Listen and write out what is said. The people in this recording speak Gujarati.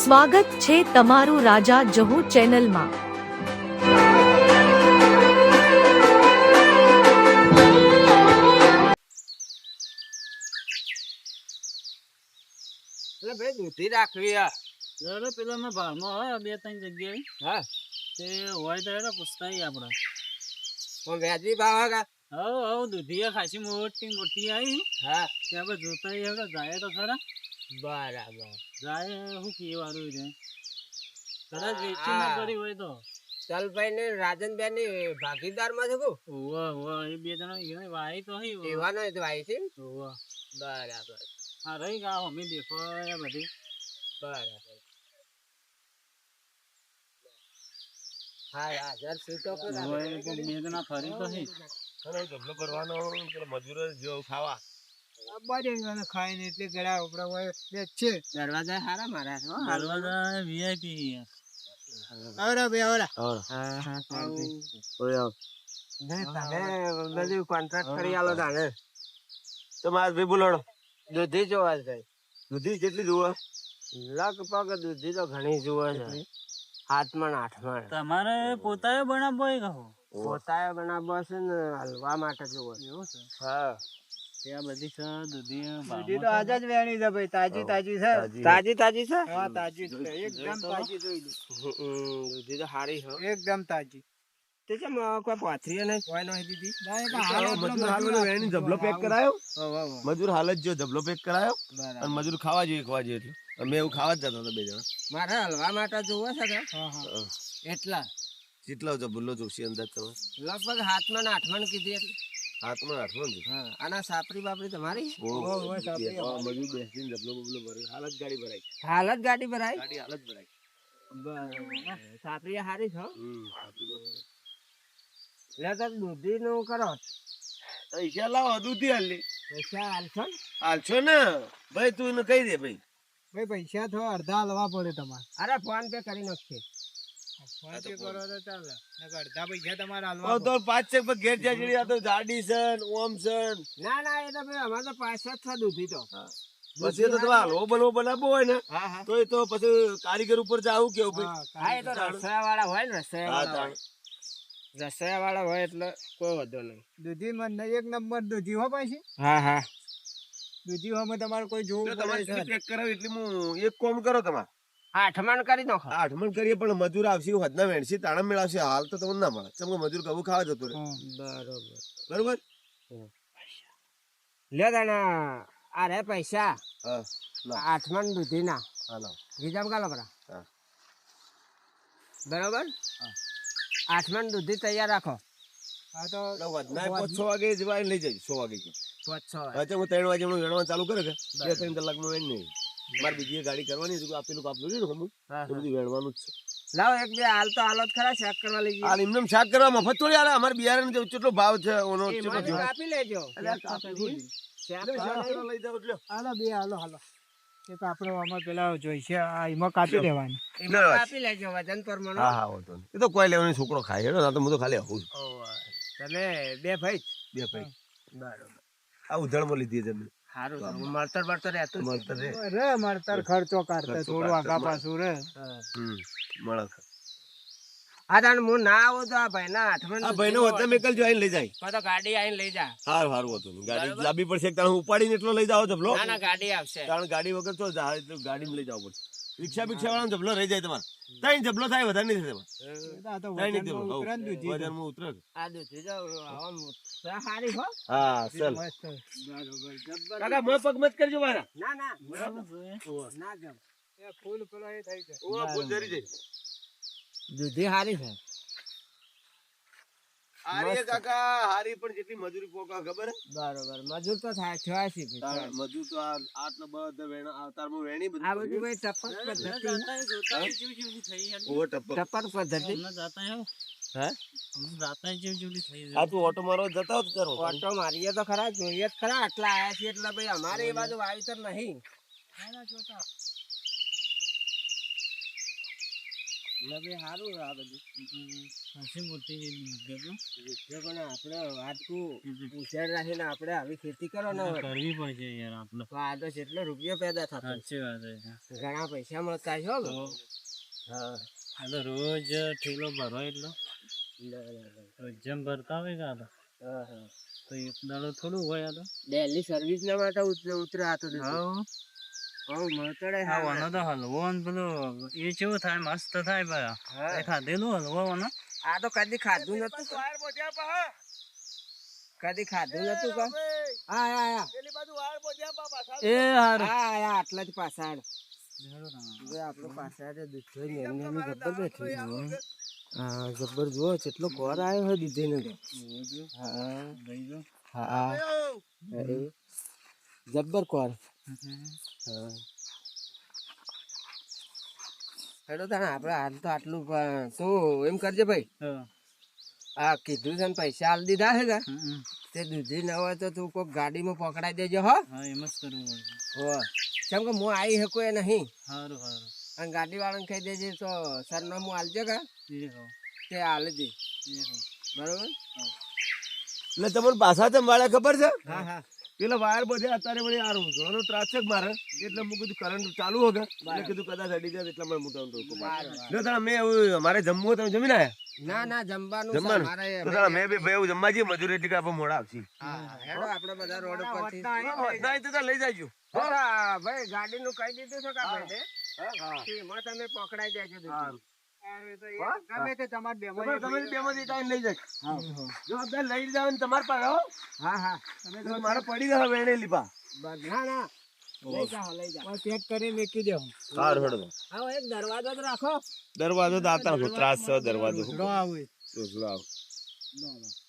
સ્વાગત છે તમારું રાજા જહુ ચેનલમાં. એટલે ભાઈ દૂધી રાખવી આ. પેલા મેં ભાવમાં હોય બે ત્રણ જગ્યાએ. હા. તે હોય તો એને પૂછતા આપણે. પણ વ્યાજી ભાવ કા? હવ હવ દૂધી ખાસી મોટી મોટી આવી હા. ત્યાં આપણે જોતા જાય તો ખરા. બરાબર. જાય શું કીએ છે? કદાચ વેચી ના કરી હોય તો. ચલભાઈ ને રાજનબેનની ભાગીદારમાં છે કુ ઓવા ઓવા એ બે જણા ઈયોને વાય તો હઈ ઓવા. એવાનો તો આવી છે ઓવા બરાબર. હા રહી ગયા અમે દેખો એ બધી. બરાબર. હા હાજર સીટો પર ઓવા એ તો બે જણા ફરી તો કરવાનો મજૂરો જેવું ખાવા. ખાઈને એટલે ગળા ઉપરા હોય છે. દરવાજા હારા મારા છો દરવાજા વીઆઈપી આવરા બે આવરા હા હા હા આવું. તમે બધું કોન્ટ્રાક્ટ કરી આલો તાને તો માર ભાઈ બોલાડો દૂધી જોવા જાય દૂધી કેટલી જુઓ લગભગ દૂધી તો ઘણી જુએ છે. હાથમાં આઠમાં તમારે પોતાએ બનાવવો હોય કહો પોતાએ બનાવવો છે ને હલવા માટે જુએ એવું છે? હા. ત્યાં બધી છે દૂધી દૂધી તો આજ જ વેણી છે ભાઈ તાજી તાજી છે. તાજી. તાજી છે? હા તાજી છે. એકદમ તાજી જોઈ લો. દૂધી તો સારી છે. એકદમ તાજી. તે છે કોઈ પાથરી નહીં? કોઈ નહીં દીધી. મજૂર હાલ ઓલો વેણી જબલો પેક કરાયો? મજૂર હાલ જ જો જબલો પેક કરાયો? અને મજૂર ખાવા જોઈએ ખવા જોઈએ એટલે. અમે એવું ખાવા જ જતા હતા બે જણા. મારે હલવા માટે જોવે છે એટલા. કેટલા જબલો જોશી અંદર તમે લગભગ હાથમાં ને આઠમાં ને કીધી એટલે. હાથમાં આઠમાં હા આના સાપરી બાપરી તમારી મજૂર બેસીને જબલો બબલો ભરે. હાલ ગાડી ભરાઈ હાલ ગાડી ભરાઈ ગાડી હાલ ભરાઈ સાપરી હારી છો લે તો દૂધી નું કરો. પૈસા લાવો દૂધી હાલી પૈસા હાલશો ને? ને? ભાઈ તું એને કહી દે ભાઈ. ભાઈ પૈસા તો અડધા હલવા પડે તમારે. અરે ફોન પે કરી નાખશે પછી તો તમારે હલવો બલવો બનાવવો હોય ને હા હા. તો એ તો પછી કારીગર ઉપર જવું કેવું ભાઈ? હા એ તો રસોયા વાળા હોય ને રસોયા વાળા હોય. રસોયા વાળા હોય એટલે કોઈ વાંધો નહીં. દૂધી મને એક નંબર દૂધી હો પાછી. હા હા. દૂધી હોમાં તમારે કોઈ જોવું તમારે જેટલી એટલે એટલી હું એક કોમ કરો તમારે. આઠમાન કરી નાખો. આઠમણ કરીએ પણ મજૂર આવશે હદના વેણસી તાણા મેળવશે હાલ તો તમને ના મળે. ચમ મજૂર કવું ખાવા જતો રહે. બરોબર. બરોબર? લે દાણા આ રે પૈસા. હા લાવ. દૂધી ના. હા લાવ. કાલો પરા બરોબર? આઠમાન દૂધી તૈયાર રાખો. આ તો વધના છ વાગે જવા લઈ જજો છ વાગે. પાંચ છ હવે હું ત્રણ વાગે ચાલુ કરે કે બે ત્રણ કલાકમાં વેણ નહીં. મારે બીજી ગાડી કરવાની છે આપેલું કાપલું છે ને હમું એ બધું વેણવાનું જ છે. લાવો એક બે હાલ તો હાલત ખરા શાક કરવા લઈ આ એમને શાક કરવા મફત થોડી હાલે અમારે બિયારણ જો કેટલો ભાવ છે ઓનો જઈએ? કાપી લેજો. હાલો બે હાલો હાલો. તો આપણે આમાં પેલા જોઈ છે આ એમાં કાપી દેવાની એમાં કાપી લેજો વજન પ્રમાણે હા હા વાંધો એ તો કોઈ લેવાની છોકરો ખાય હેડો ના તો હું તો ખાલી આવું છું. તમે બે ભાઈ બે ભાઈ બરાબર. આ ઉધળમાં લીધી છે મેં. સારું મળતર બળતર રહેતું મળતર રે. રે મળતર ખર્ચો કાઢતા થોડું આગા પાછું રે? મળે છે. તાણ હું ના આવો તો આ ભાઈ ના હાથમાં આ ભાઈનો વતન મેકલ જો આઈને લઈ જાય. તો ગાડી આઈને લઈ જા. હારું હારું હતું ગાડી લાંબી પડશે તાણ ઉપાડીને એટલો લઈ જાવ તો ના ના ગાડી આવશે. કારણ ગાડી વગર તો ગાડી લઈ જાવ પડશે. રિક્ષા બિક્ષા વાળાનો જબલો રહી જાય તમારે. ત્રણ જબલો થાય વધારે નહીં થાય તમારે. ત્રણ નહીં વજનમાં ઉતરે ને દેવું દૂધી તો. વજનમાં ઉતરે હો. ચાલ. કાકા મોય પગ મત કરજો મારા. ના ના. ના જમ. ફૂલ પેલો એ થઈ જાય ઓ ફૂલ જરી જાય દૂધી હારી છે. હારી કાકા હારી પણ જેટલી મજૂરી પોકા ખબર? બરોબર મજૂર તો થાય છયાસી મજૂર તો આટલો બધો વેણા આ તારમાં વેણી આ બધું બધું ભાઈ ટપક પદ્ધતિ જાતા જોતા જેવી જેવી થઈ યાર. ઓવર ટપક. ટપક પદ્ધતિ. હમણાં જાતા હો. હે જાતા જેવી જેવી થઈ આ તું ઓટો મારવા જતા તો ઓટો મારીએ તો ખરા જોઈએ ખરા આટલા આયા છીએ એટલે ભાઈ અમારે એ બાજુ વાવેતર નહીં. એટલે સારું આ બધું. હસી મોટી પણ આપણે વાત ઉછેર રાખીને આપણે આવી ખેતી કરો ને કરવી પડશે યાર આપણે. આ તો જેટલો રૂપિયો પેદા થતો. સાચી વાત છે ઘણા પૈસા મળતા છો હા આ તો રોજ ઠેલો ભરો એટલો. જેમ ભરતા હોય કાં તો. હા હા. તો એક દાડો થોડું હોય આ તો. ડેલી સર્વિસ ના માટે ઉતરે હતો હા. હા તો હલવો ને પેલો એ કેવું થાય મસ્ત થાય ભાઈ. હા. એ ખાધેલું હલવો આ તો કદી ખાધું નતું. કદી ખાધું નતું કા હા હા હા. એ હારું. હા આયા આટલા જ પાછા હવે આપણો પાછા છે દૂધો નેની જબ્બર બેઠી હા જબ્બર જુઓ કેટલો કોર આવ્યો હોય દૂધે ને હા. હા અરે જબ્બર કોર. હા હેડો તાણે આપણે હાલ તો આટલું પણ તું એમ કરજે ભાઈ. આ કીધું છે ને પૈસા આલ દીધા છે તે. દૂધી ન હોય તો તું કોઈક ગાડીમાં પકડાઈ દેજો હો. એમ જ કરવું હો. કેમ કે હું આવી શકું એ નહીં. સારું સારું અને ગાડી વાળાને કહી દેજે તો સરનામું હાલજો કે તે આલે દે. બરોબર? એટલે તમને પાછા વાળા ખબર છે? હા હા. પેલા વાયર બધે અત્યારે વળી આ રોજનો ત્રાસ છે મારે? એટલે મેં કીધું કરંટ ચાલુ હોય એટલે કીધું કદાચ અડી જાય એટલે મને મોટા બરાબર. જો તારા મેં એવું મારે જમવું તમે જમીને આયા ના ના જમવાનું જમવાનું? તો મેં બી ભાઈ જમવા જઈએ મજૂરી એટલે કે આપણે મોડા આવશે. હેડો આપણે બધા રોડ પર નહીં તો લઈ જાજો. ભાઈ ગાડીનું કહી દીધું છે કા ભાઈ એમાં તમે પકડાઈ દેજો. ગમે તે તમારે બેમાં તમે તમે ટાઈમ લઈ જાય. જો લઈ જાવ ને તમારે પાસે હા. હા તમે મારે પડી ગયા વેણે લીપા ના ના. લઈ જાઓ લઈ કરી મેકી દે સારું હેડો. હા એક દરવાજો તો રાખો. દરવાજો ત્રાસ દરવાજો. આવું તો આવ. ના, ના.